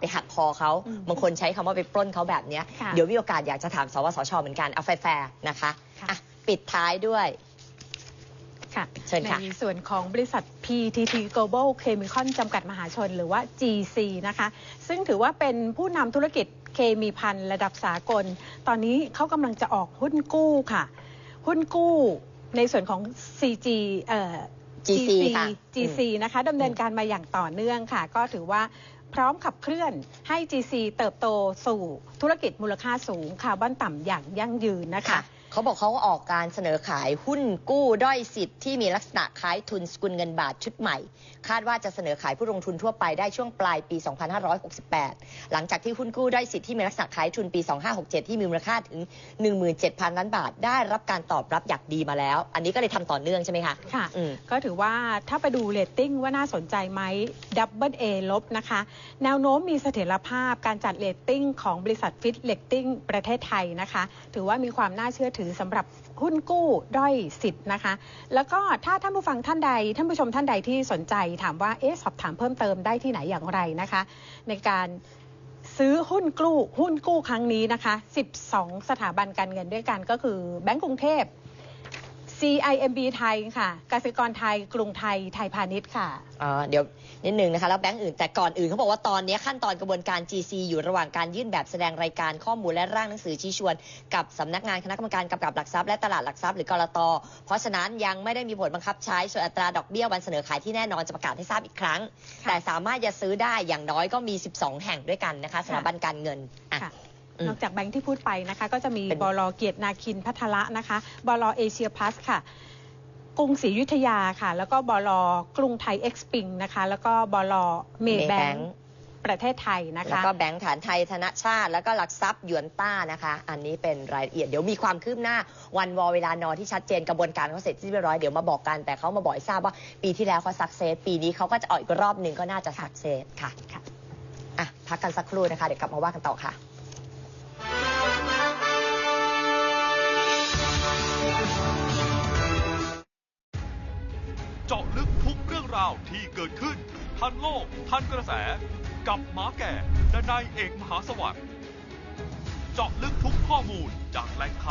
ไปหักคอเขาอืมบางคนใช้คำว่าไปปล้นเขาแบบเนี้ย ค่ะ เดี๋ยวมีโอกาสอยากจะถามสวสชเหมือนกันเอาแฟร์ๆนะคะค่ะอะปิดท้ายด้วย ค่ะเชิญค่ะในส่วนของบริษัท PTT Global Chemical จำกัดมหาชน หรือว่า GC นะคะ ซึ่งถือว่าเป็นผู้นำธุรกิจเคมีพันระดับสากล ตอนนี้เขากำลังจะออกหุ้นกู้ค่ะ หุ้นกู้ในส่วนของ CG เอ่อ GC ค่ะ GC นะคะดำเนินการมาอย่างต่อเนื่องค่ะ ก็ถือว่า พร้อมขับเคลื่อนให้ GC เติบโตสู่ธุรกิจมูลค่าสูงคาร์บอนต่ำอย่างยั่งยืนนะคะค่ะ เขาบอกเขาออกการเสนอขายหุ้นกู้ด้อยสิทธิ์ที่มีลักษณะคล้ายทุนสกุลเงินบาทชุดใหม่ คาดว่าจะเสนอขายผู้ลงทุนทั่วไปได้ช่วงปลายปี 2568 หลังจากที่หุ้นกู้ด้อยสิทธิ์ที่มีลักษณะคล้ายทุนปี 2567 ที่มีมูลค่าถึง 17,000 ล้านบาท ได้รับการตอบรับอย่างดีมาแล้ว อันนี้ก็เลยทำต่อเนื่องใช่ไหมคะค่ะอืมก็ถือว่าถ้าไปดูเรตติ้งว่าน่าสนใจไหมดับเบิลเอลบนะคะแนวโน้มมีเสถียรภาพการจัดเรตติ้งของบริษัทฟิตเลตติ้งประเทศไทยนะคะ ถือว่ามีความน่าเชื่อถือสำหรับหุ้นกู้ด้อยสิทธิ์นะคะ แล้วก็ถ้าท่านผู้ฟังท่านใด ท่านผู้ชมท่านใดที่สนใจถามว่าเอ๊ะสอบถามเพิ่มเติมได้ที่ไหนอย่างไรนะคะ ในการซื้อหุ้นกู้หุ้นกู้ครั้งนี้นะคะ 12 สถาบันการเงินด้วยกันก็คือแบงก์กรุงเทพ CIMB ไทยค่ะกสิกรไทย กรุงไทย ไทยพาณิชย์ค่ะอ่าเดี๋ยวนิดนึงนะคะ แล้วแบงก์อื่นแต่ก่อนอื่นเขาบอกว่าตอนนี้ขั้นตอนกระบวนการ GC อยู่ระหว่างการยื่นแบบแสดงรายการข้อมูลและร่างหนังสือชี้ชวน กับสำนักงานคณะกรรมการกำกับหลักทรัพย์และตลาดหลักทรัพย์หรือกรตเพราะฉะนั้นยังไม่ได้มีผลบังคับใช้ส่วนอัตราดอกเบี้ยวันเสนอขายที่แน่นอนจะประกาศให้ทราบอีกครั้งค่ะแต่สามารถจะซื้อได้อย่างน้อยก็มี 12 แห่งด้วยกันนะคะสถาบันการเงินอะค่ะอืม นอกจากแบงค์ที่พูดไปนะคะ ก็จะมีเป็นบลเกียรตินาคินพัทละนะคะบลเอเชียพลัสค่ะกรุงศรีอยุธยาค่ะ แล้วก็บลกรุงไทยเอ็กซ์ปิงนะคะ แล้วก็บลเมย์แบง Maybank ค์ประเทศไทยนะแล้วคะก็แบงก์ฐานไทยธนชาติ แล้วก็หลักทรัพย์หยวนต้านะคะ อันนี้เป็นรายละเอียดเดี๋ยวมีความคืบหน้าวันวอเวลานอที่ชัดเจนกระบวนการเขาเสร็จที่เรียบร้อยเดี๋ยวมาบอกกันแต่เขามาบอกให้ทราบว่าปีที่แล้วเขาสักเซสปีนี้เขาก็จะออกอีกรอบหนึ่งก็น่าจะสักเซสค่ะค่ะอะพักกันสักครู่นะคะเดี๋ยวกลับมาว่ากันต่อค่ะ เจาะลึกทุกเรื่องราวที่เกิดขึ้น ทันโลก ทันกระแส กับหมาแก่ดนายเอกมหาสวัสดิ์เจาะลึกทุกข้อมูลจากแหล่งข่าว